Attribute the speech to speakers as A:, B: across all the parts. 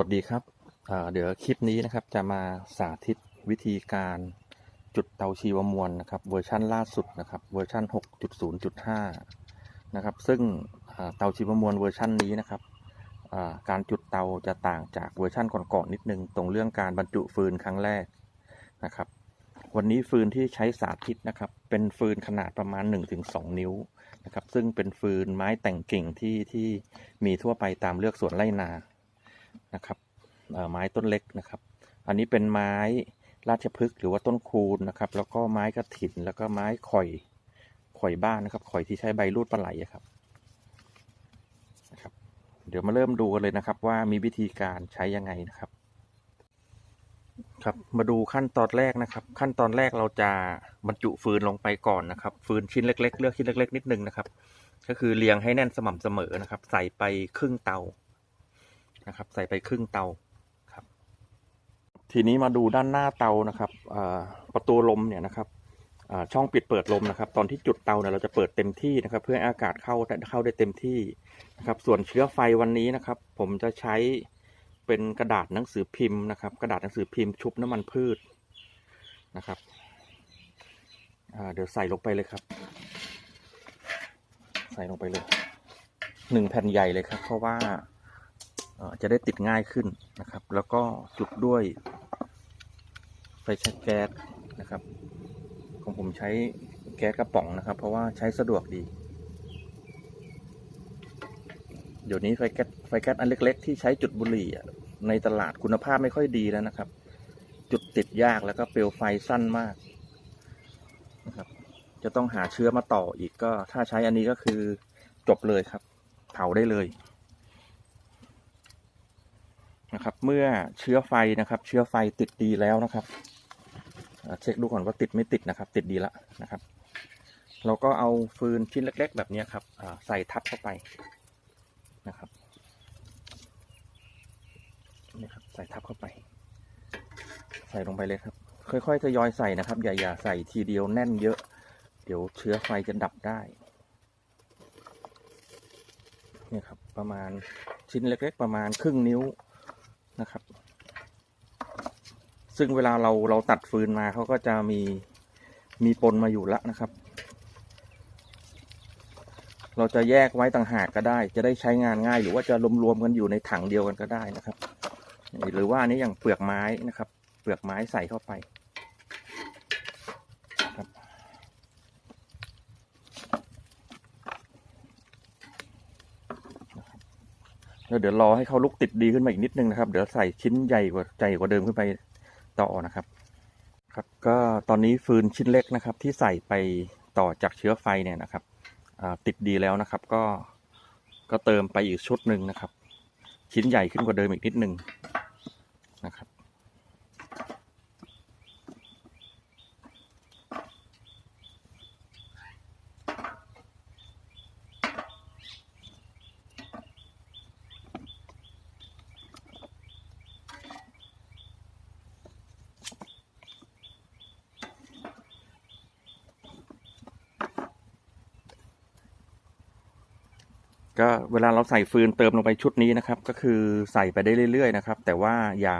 A: วัสดีครับเดี๋ยวคลิปนี้นะครับจะมาสาธิตวิธีการจุดเตาชีวมวลนะครับเวอร์ชันล่าสุดนะครับเวอร์ชัน6.0.5 นะครับซึ่งเตาชีวมวลเวอร์ชันนี้นะครับการจุดเตาจะต่างจากเวอร์ชันก่อนๆนิดนึง ตรงเรื่องการบรรจุฟืนครั้งแรกนะครับวันนี้ฟืนที่ใช้สาธิตนะครับเป็นฟืนขนาดประมาณ 1-2 นิ้วนะครับซึ่งเป็นฟืนไม้แต่งกิ่งที่ที่มีทั่วไปตามเลือกสวนไร่นา นะครับไม้ต้นเล็กนะครับ อันนี้เป็นไม้ราชพฤกษ์หรือว่าต้นคูนนะครับ แล้วก็ไม้กระถินแล้วก็ไม้ข่อยข่อยบ้านนะครับ ข่อยที่ใช้ใบรูดปลาไหลครับนะครับ เดี๋ยวมาเริ่มดูกันเลยนะครับ ว่ามีวิธีการใช้ยังไงนะครับ ครับมาดูขั้นตอนแรกนะครับ ขั้นตอนแรกเราจะบรรจุฟืนลงไปก่อนนะครับ ฟืนชิ้นเล็ก ๆ เลือกชิ้นเล็ก ๆ นิดนึงนะครับ ก็คือเรียงให้แน่นสม่ำเสมอนะครับ ใส่ไปครึ่งเตา นะครับ ใส่ไปครึ่งเตาครับ ทีนี้มาดูด้านหน้าเตานะครับประตูลมเนี่ยนะครับช่องปิดเปิดลมนะครับ ตอนที่จุดเตาเนี่ยเราจะเปิดเต็มที่นะครับ เพื่อให้อากาศเข้าเข้าได้เต็มที่นะครับ ส่วนเชื้อไฟวันนี้นะครับ ผมจะใช้เป็นกระดาษหนังสือพิมพ์นะครับ กระดาษหนังสือพิมพ์ชุบน้ำมันพืชนะครับเดี๋ยวใส่ลงไปเลยครับ ใส่ลงไปเลยหนึ่งแผ่นใหญ่เลยครับ เพราะว่า จะได้ติดง่ายขึ้นนะครับ แล้วก็จุดด้วยไฟแช็กแก๊สนะครับ ของผมใช้แก๊สกระป๋องนะครับ เพราะว่าใช้สะดวกดี เดี๋ยวนี้ไฟแก๊สไฟแก๊สอันเล็ก ๆ ที่ใช้จุดบุหรี่ในตลาดคุณภาพไม่ค่อยดีแล้วนะครับ จุดติดยากแล้วก็เปลวไฟสั้นมากนะครับ จะต้องหาเชื้อมาต่ออีกก็ถ้าใช้อันนี้ก็คือจบเลยครับ เผาได้เลย นะครับ เมื่อเชื้อไฟนะครับ เชื้อไฟติดดีแล้วนะครับเช็คดูก่อนว่าติดไม่ติดนะครับ ติดดีแล้วนะครับ เราก็เอาฟืนชิ้นเล็ก ๆ แบบนี้ครับใส่ทับเข้าไปนะครับนี่ครับใส่ทับเข้าไป ใส่ลงไปเลยครับ ค่อยๆทยอยใส่นะครับ อย่าอย่าใส่ทีเดียวแน่นเยอะ เดี๋ยวเชื้อไฟจะดับได้นี่ครับประมาณชิ้นเล็ก ๆ ประมาณครึ่งนิ้ว นะครับ ซึ่งเวลาเราเราตัดฟืนมาเขาก็จะมีมีปนมาอยู่แล้วนะครับ เราจะแยกไว้ต่างหากก็ได้ จะได้ใช้งานง่าย หรือว่าจะรวมๆกันอยู่ในถังเดียวกันก็ได้นะครับ หรือว่านนี้อย่างเปลือกไม้นะครับ เปลือกไม้ใส่เข้าไปครับ แล้วเดี๋ยวรอให้เขาลุกติดดีขึ้นมาอีกนิดนึงนะครับ เดี๋ยวใส่ชิ้นใหญ่กว่าใจกว่าเดิมขึ้นไปต่อนะครับ ครับก็ตอนนี้ฟืนชิ้นเล็กนะครับ ที่ใส่ไปต่อจากเชื้อไฟเนี่ยนะครับติดดีแล้วนะครับ ก็ก็เติมไปอีกชุดหนึ่งนะครับ ชิ้นใหญ่ขึ้นกว่าเดิมอีกนิดนึง ก็เวลาเราใส่ฟืนเติมลงไปชุดนี้นะครับ ก็คือใส่ไปได้เรื่อยๆนะครับ แต่ว่าอย่า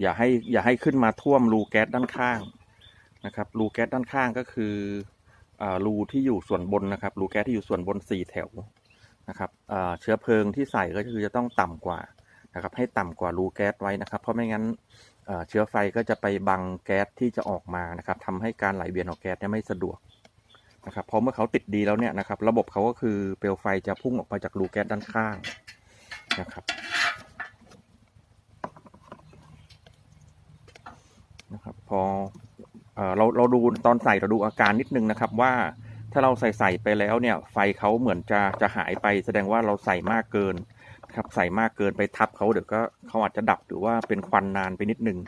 A: อย่าให้อย่าให้ขึ้นมาท่วมรูแก๊สด้านข้างนะครับรูแก๊สด้านข้างก็คืออรูที่อยู่ส่วนบนนะครับรูแก๊สที่อยู่ส่วนบนสี่แถวนะครับเชื้อเพลิงที่ใส่ก็คือจะต้องต่ำกว่านะครับ ให้ต่ำกว่ารูแก๊สไว้นะครับ เพราะไม่งั้นเชื้อไฟก็จะไปบังแก๊สที่จะออกมานะครับทำให้การไหลเวียนของแก๊สไม่สะดวก นะครับพอเมื่อเขาติดดีแล้วเนี่ยนะครับ ระบบเขาก็คือเปลวไฟจะพุ่งออกมาจากรูแก๊สด้านข้างนะครับนะครับ พอเออเราเราดูตอนใส่เราดูอาการนิดนึงนะครับว่าถ้าเราใส่ใส่ไปแล้วเนี่ย ไฟเขาเหมือนจะจะหายไป แสดงว่าเราใส่มากเกินครับใส่มากเกินไปทับเขาเดี๋ยวก็เขาอาจจะดับหรือว่าเป็นควันนานไปนิดนึง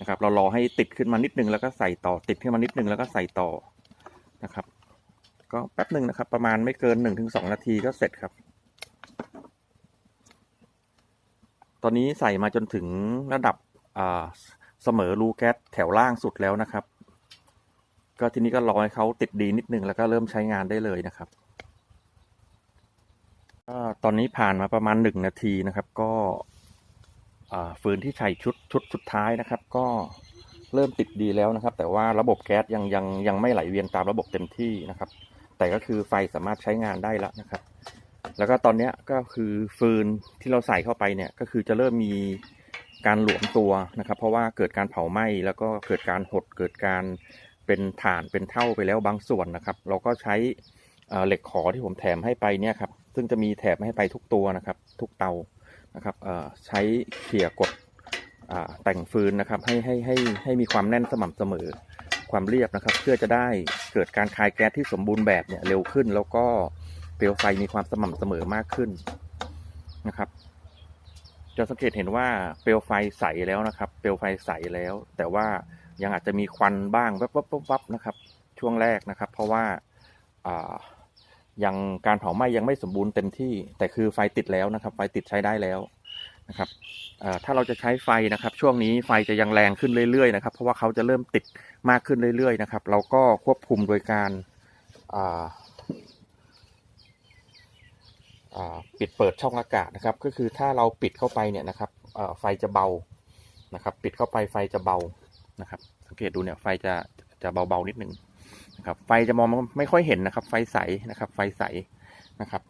A: นะครับ เรารอให้ติดขึ้นมานิดนึงแล้วก็ใส่ต่อติดขึ้นมานิดนึงแล้วก็ใส่ต่อนะครับ ก็แป๊บหนึ่งนะครับ ประมาณไม่เกินหนึ่งถึงสองนาทีก็เสร็จครับ ตอนนี้ใส่มาจนถึงระดับเสมอรูแก๊สแถวล่างสุดแล้วนะครับ ก็ทีนี้ก็รอให้เขาติดดีนิดนึงแล้วก็เริ่มใช้งานได้เลยนะครับก็ตอนนี้ผ่านมาประมาณหนึ่งนาทีนะครับ ก็ฟืนที่ใช้ชุดชุดสุดท้ายนะครับ ก็เริ่มติดดีแล้วนะครับ แต่ว่าระบบแก๊สยังยังยังไม่ไหลเวียนตามระบบเต็มที่นะครับ แต่ก็คือไฟสามารถใช้งานได้แล้วนะครับ แล้วก็ตอนนี้ก็คือฟืนที่เราใส่เข้าไปเนี่ยก็คือจะเริ่มมีการหลวมตัวนะครับ เพราะว่าเกิดการเผาไหม้แล้วก็เกิดการหดเกิดการเป็นถ่านเป็นเท่าไปแล้วบางส่วนนะครับ เราก็ใช้เหล็กขอที่ผมแถมให้ไปเนี่ยครับซึ่งจะมีแถมให้ไปทุกตัวนะครับ ทุกเตานะครับใช้เขี่ยกดแต่งฟืนนะครับให้ให้ให้ให้มีความแน่นสม่ำเสมอ ความเรียบนะครับ เพื่อจะได้เกิดการคายแก๊สที่สมบูรณ์แบบเนี่ยเร็วขึ้น แล้วก็เปลวไฟมีความสม่ำเสมอมากขึ้นนะครับ จะสังเกตเห็นว่าเปลวไฟใสแล้วนะครับ เปลวไฟใสแล้ว แต่ว่ายังอาจจะมีควันบ้างวับวับวับวบนะครับ ช่วงแรกนะครับ เพราะว่าอ่ายังการเผาไหม้ยังไม่สมบูรณ์เต็มที่ แต่คือไฟติดแล้วนะครับ ไฟติดใช้ได้แล้ว นะครับถ้าเราจะใช้ไฟนะครับ ช่วงนี้ไฟจะยังแรงขึ้นเรื่อยๆนะครับ เพราะว่าเขาจะเริ่มติดมากขึ้นเรื่อยๆนะครับ เราก็ควบคุมโดยการปิดเปิดช่องอากาศนะครับ ก็คือถ้าเราปิดเข้าไปเนี่ยนะครับไฟจะเบานะครับ ปิดเข้าไปไฟจะเบานะครับ สังเกตดูเนี่ยไฟจะจะเบาๆนิดนึงนะครับ ไฟจะมองไม่ค่อยเห็นนะครับ ไฟใสนะครับ ไฟใสนะครับ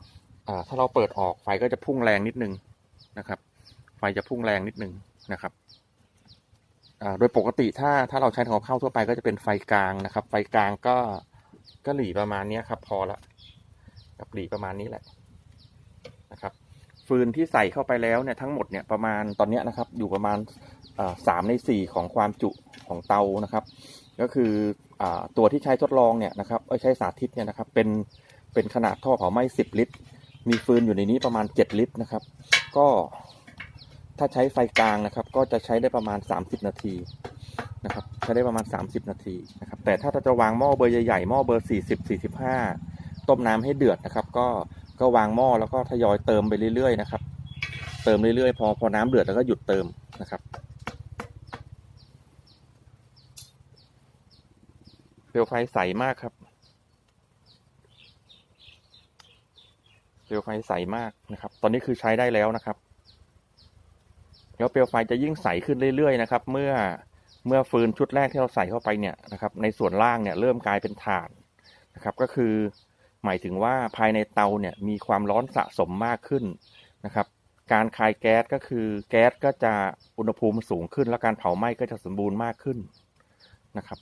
A: ถ้าเราเปิดออกไฟก็จะพุ่งแรงนิดนึงนะครับ ไฟจะพุ่งแรงนิดนึงนะครับโดยปกติถ้าถ้าเราใช้ทางเข้าทั่วไปก็จะเป็นไฟกลางนะครับ ไฟกลางก็ก็หลีประมาณนี้ครับพอละกับหลีประมาณนี้แหละนะครับ ฟืนที่ใส่เข้าไปแล้วเนี่ยทั้งหมดเนี่ยประมาณตอนนี้นะครับ อยู่ประมาณสามในสี่ของความจุของเตานะครับ ก็คืออตัวที่ใช้ทดลองเนี่ยนะครับใช้สาธิตเนี่ยนะครับ เป็นเป็นขนาดท่อเผาไหม้สิบลิตร มีฟืนอยู่ในนี้ประมาณเจ็ดลิตรนะครับ ก็ ถ้าใช้ไฟกลางนะครับ ก็จะใช้ได้ประมาณสามสิบนาทีนะครับใช้ได้ประมาณสามสิบนาทีนะครับ แต่ถ้าเราจะวางหม้อเบอร์ใหญ่ๆหม้อเบอร์สี่สิบสี่สิบห้าต้มน้ำให้เดือดนะครับ ก็ก็วางหม้อแล้วก็ทยอยเติมไปเรื่อยๆนะครับ เติมเรื่อยๆ พอพอน้ำเดือดแล้วก็หยุดเติมนะครับเปลวไฟใสมากครับเปลวไฟใสมากนะครับ ตอนนี้คือใช้ได้แล้วนะครับ แล้วเปลวไฟจะยิ่งใสขึ้นเรื่อยๆนะครับ เมื่อเมื่อฟืนชุดแรกที่เราใส่เข้าไปเนี่ยนะครับในส่วนล่างเนี่ยเริ่มกลายเป็นถ่านนะครับ ก็คือหมายถึงว่าภายในเตาเนี่ยมีความร้อนสะสมมากขึ้นนะครับ การคายแก๊สก็คือแก๊สก็จะอุณหภูมิสูงขึ้น และการเผาไหม้ก็จะสมบูรณ์มากขึ้นนะครับ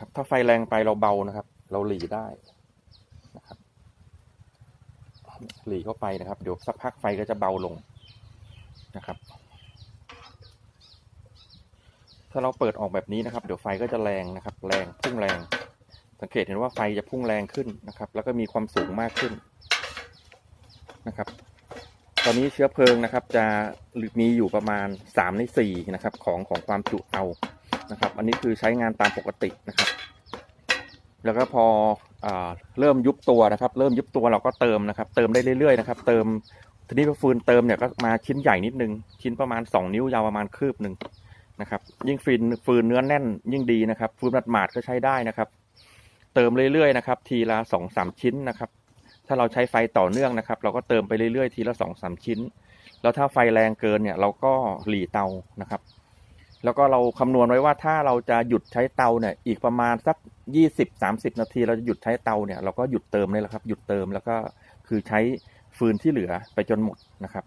A: นะครับ ถ้าไฟแรงไปเราเบานะครับ เราหลีได้นะครับ หลีเข้าไปนะครับ เดี๋ยวสักพักไฟก็จะเบาลงนะครับ ถ้าเราเปิดออกแบบนี้นะครับ เดี๋ยวไฟก็จะแรงนะครับ แรงพุ่งแรง สังเกตเห็นว่าไฟจะพุ่งแรงขึ้นนะครับ แล้วก็มีความสูงมากขึ้นนะครับ ตอนนี้เชื้อเพลิงนะครับ จะมีอยู่ประมาณ3ใน4นะครับ ของของความจุเตา นะครับ อันนี้คือใช้งานตามปกตินะครับ แล้วก็พออเริ่มยุบตัวนะครับ เริ่มยุบตัวเราก็เติมนะครับ เติมได้เรื่อยๆนะครับ เติมทีนี้พอฟืนเติมเนี่ยก็มาชิ้นใหญ่นิดนึง ชิ้นประมาณ 2 นิ้วยาวประมาณคืบหนึ่งนะครับ ยิ่งฟืนฟืนเนื้อแน่นยิ่งดีนะครับ ฟืนหมาดๆก็ใช้ได้นะครับ เติมเรื่อยๆนะครับ ทีละสองสามชิ้นนะครับ ถ้าเราใช้ไฟต่อเนื่องนะครับ เราก็เติมไปเรื่อยๆ ทีละสองสามชิ้น แล้วถ้าไฟแรงเกินเนี่ย เราก็หลีเตานะครับ แล้วก็เราคำนวณไว้ว่าถ้าเราจะหยุดใช้เตาเนี่ย อีกประมาณสักยี่สิบสามสิบนาที เราจะหยุดใช้เตาเนี่ยเราก็หยุดเติมเลยแหละครับ หยุดเติมแล้วก็คือใช้ฟืนที่เหลือไปจนหมดนะครับ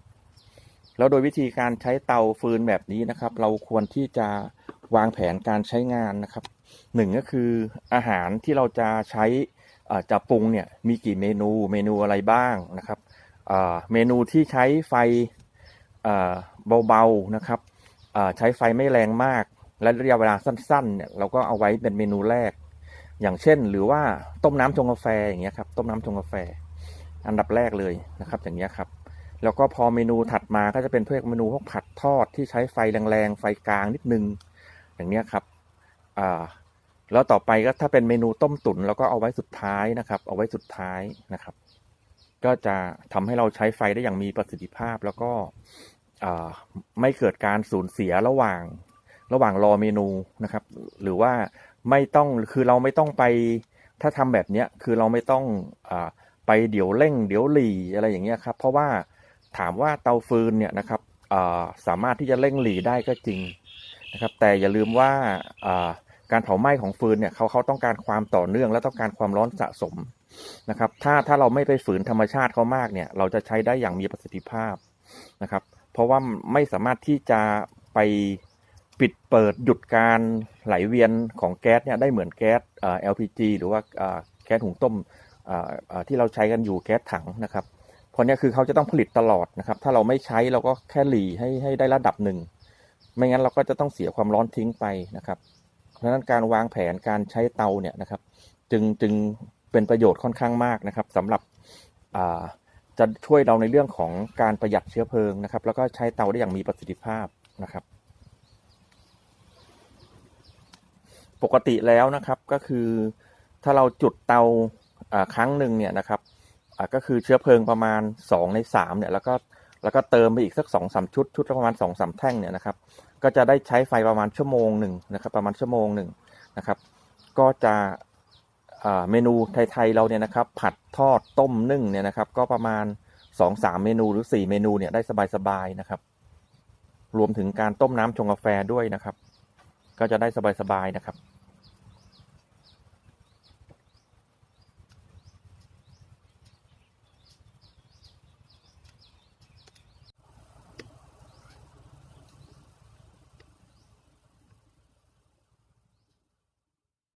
A: แล้วโดยวิธีการใช้เตาฟืนแบบนี้นะครับ เราควรที่จะวางแผนการใช้งานนะครับหนึ่งก็คืออาหารที่เราจะใช้อ่อจะปรุงเนี่ยมีกี่เมนูเมนูอะไรบ้างนะครับเมนูที่ใช้ไฟเบาๆนะครับ ใช้ไฟไม่แรงมาก และระยะเวลาสั้นๆเนี่ยเราก็เอาไว้เป็นเมนูแรก อย่างเช่น หรือว่าต้มน้ำชงกาแฟอย่างเงี้ยครับต้มน้ำชงกาแฟ อันดับแรกเลยนะครับ อย่างเงี้ยครับ แล้วก็พอเมนูถัดมาก็จะเป็นพวกเมนูพวกผัดทอดที่ใช้ไฟแรงๆ ไฟกลางนิดนึง อย่างเนี้ยครับอ่าแล้วต่อไปก็ถ้าเป็นเมนูต้มตุ๋นเราก็เอาไว้สุดท้ายนะครับ เอาไว้สุดท้ายนะครับ ก็จะทำให้เราใช้ไฟได้อย่างมีประสิทธิภาพแล้วก็ ไม่เกิดการสูญเสียระหว่างระหว่างรอเมนูนะครับ หรือว่าไม่ต้องคือเราไม่ต้องไปถ้าทำแบบเนี้ยคือเราไม่ต้องอไปเดี๋ยวเร่ง เดี๋ยวหลีอะไรอย่างเงี้ยครับ เพราะว่าถามว่าเตาฟืนเนี่ยนะครับสามารถที่จะเร่งหลีได้ก็จริงนะครับ แต่อย่าลืมว่าการเผาไหม้ของฟืนเนี่ยเขาเขาต้องการความต่อเนื่องและต้องการความร้อนสะสมนะครับ ถ้าถ้าเราไม่ไปฝืนธรรมชาติเขามากเนี่ย เราจะใช้ได้อย่างมีประสิทธิภาพนะครับ เพราะว่าไม่สามารถที่จะไปปิดเปิดหยุดการไหลเวียนของแก๊สเนี่ยได้เหมือนแก๊ส LPG หรือว่าแก๊สหุงต้มที่เราใช้กันอยู่แก๊สถังนะครับเพราะนี้คือเขาจะต้องผลิตตลอดนะครับ ถ้าเราไม่ใช้เราก็แค่หลีให้ให้ได้ระดับหนึ่ง ไม่งั้นเราก็จะต้องเสียความร้อนทิ้งไปนะครับ เพราะฉะนั้นการวางแผนการใช้เตาเนี่ยนะครับ จึงจึงเป็นประโยชน์ค่อนข้างมากนะครับสำหรับ จะช่วยเราในเรื่องของการประหยัดเชื้อเพลิงนะครับ แล้วก็ใช้เตาได้อย่างมีประสิทธิภาพนะครับ ปกติแล้วนะครับก็คือถ้าเราจุดเตาครั้งหนึ่งเนี่ยนะครับก็คือเชื้อเพลิงประมาณ 2 ใน 3เนี่ยแล้วก็แล้วก็เติมไปอีกสัก2อสชุดชุดละประมาณ2อสแท่งเนี่ยนะครับ ก็จะได้ใช้ไฟประมาณชั่วโมงหนึ่งนะครับ ประมาณชั่วโมงหนึ่งนะครับ ก็จะ เมนูไทยๆเราเนี่ยนะครับ ผัดทอดต้มนึ่งเนี่ยนะครับ ก็ประมาณ2-3เมนูหรือ 4 เมนูเนี่ยได้สบายๆนะครับ รวมถึงการต้มน้ำชงกาแฟด้วยนะครับ ก็จะได้สบายๆนะครับ